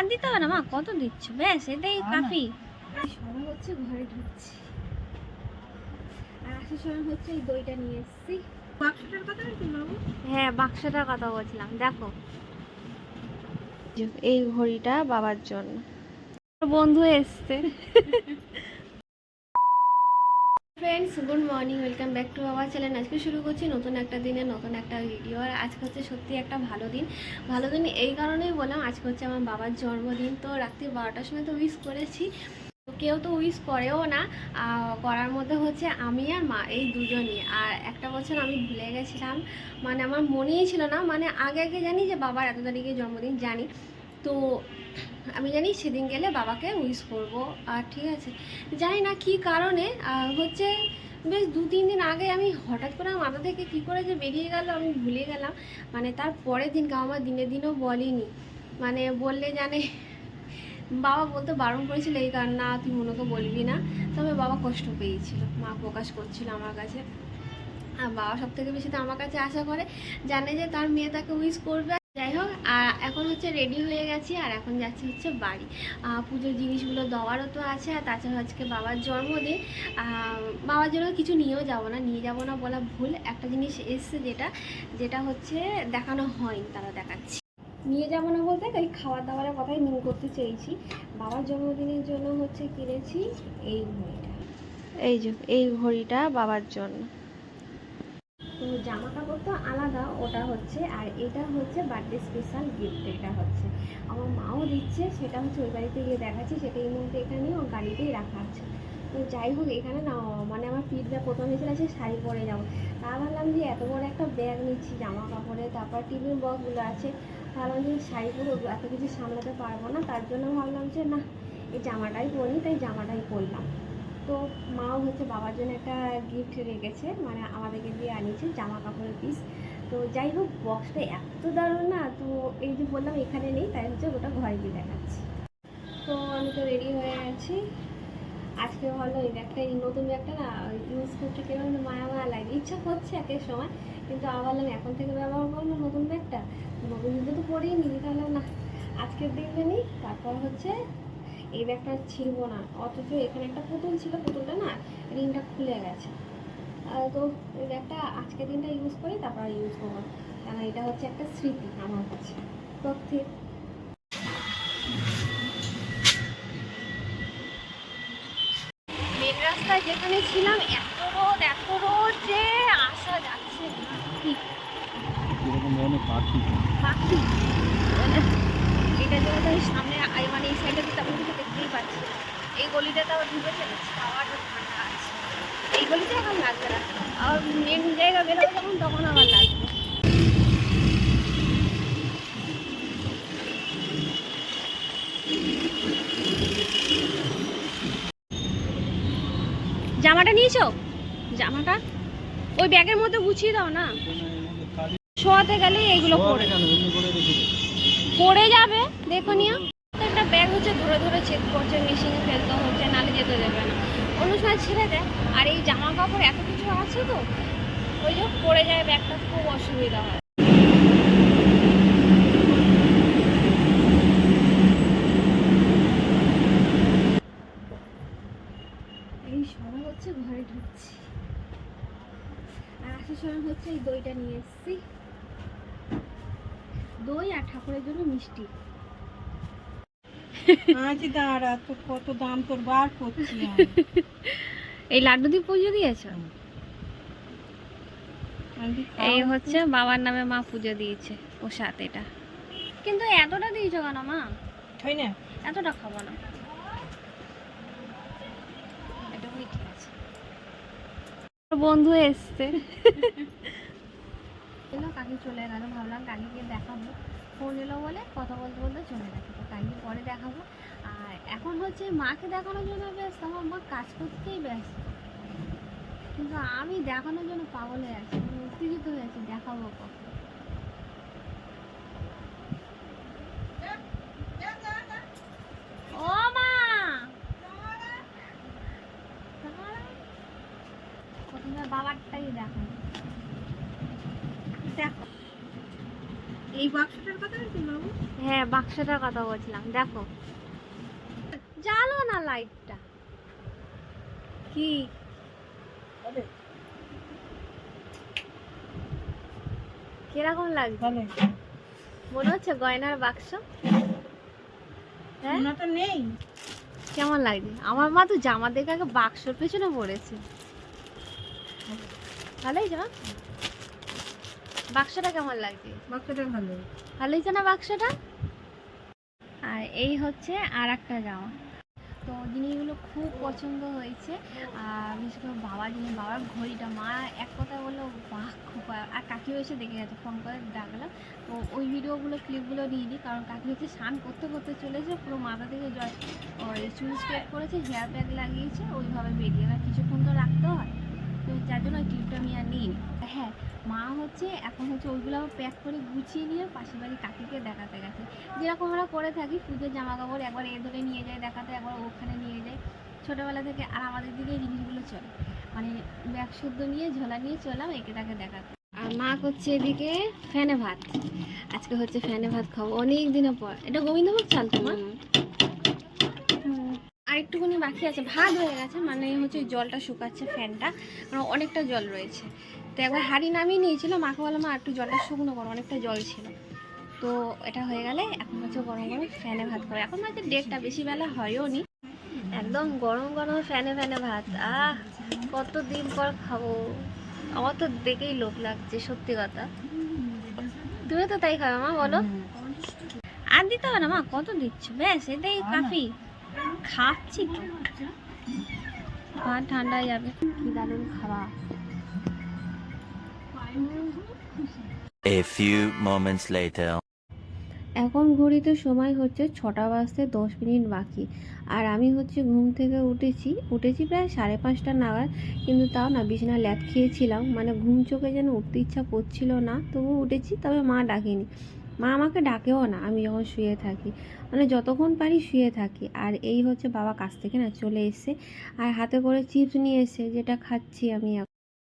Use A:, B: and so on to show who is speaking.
A: আর দিতে হবে না মা কত দিচ্ছ? ব্যাস এটাই। কাফি।
B: হচ্ছে ঘরে ঢুকছি। আর আসার সময় হচ্ছে এই দইটা নিয়ে এসেছি।
C: বাক্সটার কথা বাবু?
A: হ্যাঁ বাক্সটার কথা বলছিলাম দেখো। এই ঘড়িটা বাবার জন্য। বন্ধু এসছে। Friends, good morning, welcome back to our channel. আজকে শুরু করছি নতুন একটা দিনে নতুন একটা ভিডিও আর আজকে হচ্ছে সত্যি একটা ভালো দিন। ভালো দিন এই কারণেই বললাম, আজকে হচ্ছে আমার বাবার জন্মদিন। তো রাত্রি বারোটার সময় তো উইশ করেছি। কেউ তো উইশ করেও না। করার মধ্যে হচ্ছে আমি আর মা, এই দুজনই। আর একটা বছর আমি ভুলে গেছিলাম। মানে আমার মনেই ছিল না। মানে আগে আগে জানি যে বাবার এত তারিখে জন্মদিন, জানি। তো আমি জানি সেদিন গেলে বাবাকে উইশ করব। আর ঠিক আছে, জানি না কি কারণে হচ্ছে বেশ দু তিন দিন আগে আমি হঠাৎ করে আমার মাথা থেকে কী করে যে বেরিয়ে গেল, আমি ভুলে গেলাম। মানে তার পরের দিনকে আমার দিনে দিনও বলেনি। মানে বললে জানে, বাবা বলতে বারণ করেছিল এই কারণ, না, তুই মনোকে বলবি না। তবে বাবা কষ্ট পেয়েছিল, মা প্রকাশ করছিল আমার কাছে। আর বাবা সব থেকে বেশি তো আমার কাছে আশা করে, জানে যে তার মেয়ে তাকে উইশ করবে। এখন হচ্ছে রেডি হয়ে গেছি আর এখন যাচ্ছি হচ্ছে বাড়ি। পুজোর জিনিসগুলো দেওয়ারও তো আছে আর তাছাড়া আজকে বাবার জন্মদিন। বাবার জন্য কিছু নিয়েও যাব না, নিয়ে যাব না বলা ভুল। একটা জিনিস এসছে যেটা যেটা হচ্ছে দেখানো হয়নি, তারা দেখাচ্ছি। নিয়ে যাব না বলতে ওই খাবার দাবারের কথাই মিন করতে চেয়েছি। বাবার জন্মদিনের জন্য হচ্ছে কিনেছি এই ঘড়িটা। এই যে, এই ঘড়িটা বাবার জন্য। জামা কাপড় তো আলাদা, ওটা হচ্ছে, আর এটা হচ্ছে বার্থডে স্পেশাল গিফট এটা হচ্ছে। আমার মাও দিচ্ছে, সেটা হচ্ছে ওই বাড়িতে গিয়ে দেখাচ্ছি, সেটা এই মুহূর্তে এখানে ও গাড়িতেই রাখা আছে। তো যাই হোক, এখানে না মানে আমার পিঠটা প্রথম হয়েছিল আছে শাড়ি পরে যাব। তা ভাবলাম যে এত বড় একটা ব্যাগ নিচ্ছি জামা কাপড়ে তারপর টিফিন বক্সগুলো আছে। ভাবলাম যে শাড়ি পরে এত কিছু সামলাতে পারব না, তার জন্য ভাবলাম যে, না, এই জামাটাই পরি, তাই জামাটাই পরলাম। হচ্ছে বাবার জন্য একটা গিফট রেখেছে মানে আমাদেরকে দিয়ে আনিয়েছে জামা কাপড়ের পিস তো যাই হোক বক্সটা এত দারুণ না, তো এই যে বললাম এখানে নেই, তাই হচ্ছে ওটা ঘরে গিয়ে দেখাচ্ছি। তো আমি তো রেডি হয়ে আছি। আজকে ভালো, এই নতুন ব্যাগটা না ইউজ করতে কেমন যেন মায়া মায়া লাগে, ইচ্ছা করছে একের সময়, কিন্তু আবার ভাবলাম এখন থেকে ব্যবহার করব নতুন ব্যাগটা নতুন তো পরেই নিবি তাহলে না, আজকের দিনটা নিই, তারপর হচ্ছে এই ব্যাগটা ছিড়বো না। অথচ এখানে একটা পুতুল ছিল পুতুলটা না রিংটা খুলে গেছে। তো এই ব্যাগটা আজকের দিনটা ইউজ করি তারপর ইউজ করব কারণ এটা হচ্ছে একটা স্মৃতি আমার কাছে। তথ্যের মেন রাস্তায় যেখানে ছিলাম এত রোদ এত রোদ যে আসা যাচ্ছে না।
C: এরকম ধরনের পাখি।
B: পাখি। এটা জন্য তো এই সামনে মানে এই সাইডে তো তেমন কিছু দেখতেই পাচ্ছি। এই গলিটা তাও ঢুকেছে খাওয়াটা ঠান্ডা আছে। এই গলিতে এখন লাগবে না। আর মেন জায়গা বেরোবে যখন তখন আবার লাগবে। জামাটা নিয়েছো? জামাটা? ওই ব্যাগের মধ্যে গুছিয়ে দাও না। শোয়াতে গেলেই এইগুলো পড়ে। পড়ে যাবে দেখো নিও একটা ব্যাগ হচ্ছে, ধরে ধরে চেক করছে মেশিনে ফেলতে হচ্ছে নালে যেতে দেবে না। অন্য সময় ছেড়ে দেয় আর এই জামা কাপড় এত কিছু আছে তো, ওই যে পড়ে যায় ব্যাগটা, খুব অসুবিধা হয়। এই হচ্ছে ঢুকছি। আর আসার সময় হচ্ছে এই দইটা নিয়ে এসেছি। দই আর ঠাকুরের জন্য মিষ্টি।
C: আজ দাঁড়া তো কত দাম তোর বার করছি
A: এই লাড্ডু দিয়ে পুজো দিয়েছ? এই হচ্ছে। বাবার নামে মা পুজো দিয়েছে প্রসাদ এটা। কিন্তু এতটা দিয়েছ কেন মা?
C: হয় না।
A: এতটা খাব না। বন্ধু এসছে। এলো কাকি চলে গেল ভাবলাম কাকিকে দেখাবো। ফোন এলো বলে, কথা বলতে বলতে চলে গেছে তো কাকি পরে দেখাবো। আর এখন হচ্ছে মাকে দেখানোর জন্য ব্যস্ত, আমার মা কাজ করতেই ব্যস্ত। কিন্তু আমি দেখানোর জন্য পাগল হয়ে আছি উত্তেজিত হয়ে আছি, দেখাবো কখন। ও বাবারটাই দেখো দেখো।
C: এই বাক্সটার কথা বলছি বাবু?
A: হ্যাঁ বাক্সটার কথা বলছিলাম দেখো। জ্বালো না লাইটটা? কি? কীরকম লাগছে?
C: ভালো
A: মনে হচ্ছে গয়নার বাক্স? হ্যাঁ?
C: ওনাটা নেই।
A: কেমন লাগছে? আমার মা তো জামা দেখে আগে বাক্সর পেছনে পড়েছে। ভালোই জামা? বাক্সটা কেমন লাগছে?
C: বাচ্চাটা ভালো।
A: ভালো হয়েছে না বাক্সটা? আর এই হচ্ছে আর একটা জামা তো জিনিসগুলো খুব পছন্দ হয়েছে আর বিশেষ করে বাবার জিনিস বাবার ঘড়িটা মা এক কথা বলল বাহ খুব আর কাকিও এসে দেখে গেছে ফোন করে ডাকলাম তো ওই ভিডিওগুলো ক্লিপগুলো নিয়ে নিই কারণ কাকি হচ্ছে স্নান করতে করতে চলেছে পুরো মাথা থেকে জল ওই চুল স্ট্রেট করেছে হেয়ার প্যাক লাগিয়েছে ওইভাবে বেরিয়ে এবার কিছুক্ষণ তো রাখতে হয়। তো যার জন্য ক্লিপটা আমি আর নিই হ্যাঁ মা হচ্ছে, এখন হচ্ছে ওইগুলো প্যাক করে গুছিয়ে নিয়ে পাশের বাড়ি কাকিকে দেখাতে গেছে। যেরকম আমরা করে থাকি, পুজোর জামা কাপড় একবার এ ধরে নিয়ে যায়, দেখাতে, একবার ওখানে নিয়ে যায়। ছোটোবেলা থেকে আর আমাদের দিকে এই জিনিসগুলো চলে। মানে ব্যাগ শুদ্ধ নিয়ে, ঝোলা নিয়ে চলাম, একে তাকে দেখাতে। আর মা করছে এদিকে ফ্যানে ভাত। আজকে হচ্ছে ফ্যানে ভাত খাব। অনেক দিনের পর। এটা গোবিন্দভোগ চাল তো মা? হুম। আর একটুখানি বাকি আছে। ভাত হয়ে গেছে মানে হচ্ছে জলটা শুকাচ্ছে ফ্যানটা। কারণ অনেকটা জল রয়েছে। তো একবার হাঁড়ি নামিয়ে নিয়েছিল মাকে বললাম মা একটু জলটা শুকনো করো অনেকটা জল ছিল। তো এটা হয়ে গেলে এখন হচ্ছে গরম গরম ফ্যানে ভাত খাব। এখন হয়তো ডেটটা বেশি বেলা হয়ও নি। একদম গরম গরম ফ্যানে ফ্যানে ভাত। আহ কত দিন পর খাব। আমার তো দেখেই লোভ লাগছে সত্যি কথা। তুমি তো তাই খাবে মা বলো। আর দিতে হবে না মা কত দিচ্ছ? ব্যাস এটাই কাফি। খাচ্ছি তো। ঠান্ডা যাবে। কি দারুণ খাওয়া।
D: A few moments later.
E: এখন ঘড়িতে সময় হচ্ছে ছটা বাজতে দশ মিনিট বাকি। আর আমি হচ্ছে ঘুম থেকে উঠেছি। উঠেছি প্রায় সাড়ে পাঁচটা নাগাদ। কিন্তু তাও না বিছানা ল্যাদ খেয়েছিলাম। মানে ঘুম চোখে যেন উঠতে ইচ্ছা করছিল না। তবু উঠেছি তবে মা ডাকেনি। মা আমাকে ডাকেও না, আমি যখন শুয়ে থাকি। মানে যতক্ষণ পারি শুয়ে থাকি। আর এই হচ্ছে বাবা কাছ থেকে না চলে এসে আর হাতে করে চিপস নিয়ে এসে যেটা খাচ্ছি আমি